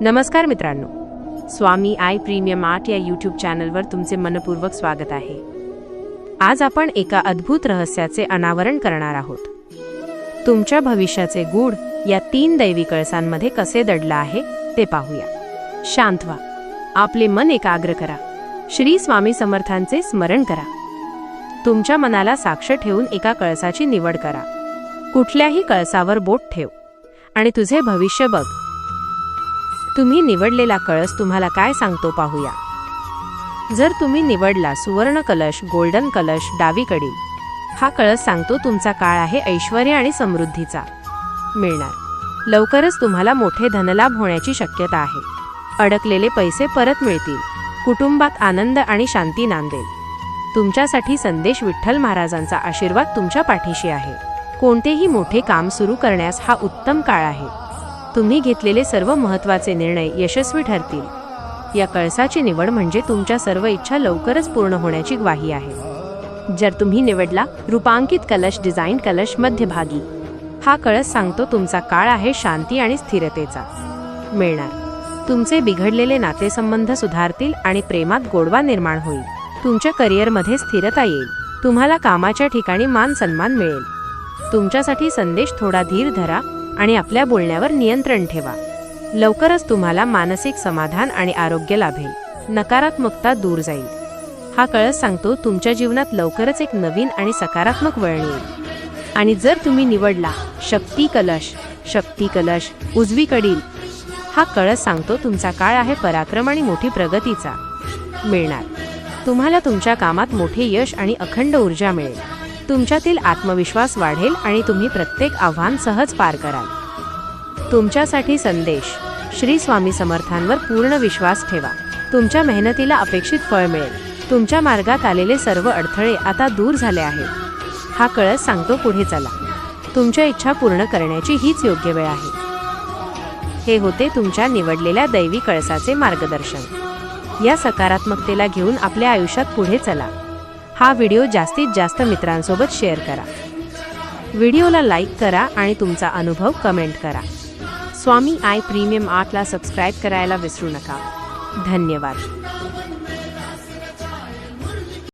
नमस्कार मित्रांनो. Swami I premium art या यूट्यूब चॅनलवर तुमचे मनपूर्वक स्वागत आहे. आज आपण एका अद्भुत रहस्याचे अनावरण करणार आहोत. तुमच्या भविष्याचे गूढ या तीन दैवी कळसांमध्ये कसे दडलं आहे ते पाहूया. शांत व्हा. आपले मन एकाग्र करा. श्री स्वामी समर्थांचे स्मरण करा. तुमच्या मनाला साक्ष ठेवून एका कळसाची निवड करा. कुठल्याही कळसावर बोट ठेव. आणि तुझे भविष्य बघ. तुम्ही निवडलेला कळस तुम्हाला काय सांगतो पाहूया. जर तुम्ही निवडला सुवर्ण कलश गोल्डन कलश डावीकडील हा कळस सांगतो तुमचा काळ आहे ऐश्वर आणि समृद्धीचा. मिळणार. लवकरच तुम्हाला मोठे धनलाभ होण्याची शक्यता आहे. अडकलेले पैसे परत मिळतील. कुटुंबात आनंद आणि शांती नांदेल. तुमच्यासाठी संदेश विठ्ठल महाराजांचा आशीर्वाद तुमच्या पाठीशी आहे. कोणतेही मोठे काम सुरू करण्यास हा उत्तम काळ आहे. तुम्ही घेतलेले सर्व महत्त्वाचे निर्णय यशस्वी ठरतील. या कळसाची निवड म्हणजे तुमच्या सर्व इच्छा लवकरच पूर्ण होण्याची ग्वाही आहे. जर तुम्ही निवडला रूपांकित कलश डिझाईन कलश मध्यभागी. हा कळस सांगतो तुमचा काळ आहे शांती आणि स्थिरतेचा. मिळणार. तुमचे बिघडलेले नातेसंबंध सुधारतील आणि प्रेमात गोडवा निर्माण होईल. तुमच्या करिअरमध्ये स्थिरता येईल. तुम्हाला कामाच्या ठिकाणी मान सन्मान मिळेल. तुमच्यासाठी संदेश थोडा धीर धरा आणि आपल्या बोलण्यावर नियंत्रण ठेवा. लवकरच तुम्हाला मानसिक समाधान आणि आरोग्य लाभेल. नकारात्मकता दूर जाईल. हा कळस सांगतो तुमच्या जीवनात लवकरच एक नवीन आणि सकारात्मक वळण येईल. आणि जर तुम्ही निवडला शक्ती कलश शक्ती कलश उजवीकडील हा कळस सांगतो तुमचा काळ आहे पराक्रम आणि मोठी प्रगतीचा. मिळणार. तुम्हाला तुमच्या कामात मोठे यश आणि अखंड ऊर्जा मिळेल. तुमच्यातील आत्मविश्वास वाढेल आणि तुम्ही प्रत्येक आव्हान सहज पार कराल. तुमच्यासाठी संदेश. श्री स्वामी समर्थांवर पूर्ण विश्वास ठेवा. तुमच्या मेहनतीला अपेक्षित फळ मिळेल. तुमच्या मार्गात आलेले सर्व अडथळे आता दूर झाले आहेत. हा कळस सांगतो पुढे चला. तुमच्या इच्छा पूर्ण करण्याची हीच योग्य वेळ आहे. हे होते तुमच्या निवडलेल्या दैवी कळसाचे मार्गदर्शन. या सकारात्मकतेला घेऊन आपल्या आयुष्यात पुढे चला. हा व्हिडिओ जास्तीत जास्त मित्रांसोबत शेअर करा. व्हिडिओला लाईक करा आणि तुमचा अनुभव कमेंट करा. स्वामी आय प्रीमियम आर्टला सबस्क्राईब करायला विसरू नका. धन्यवाद.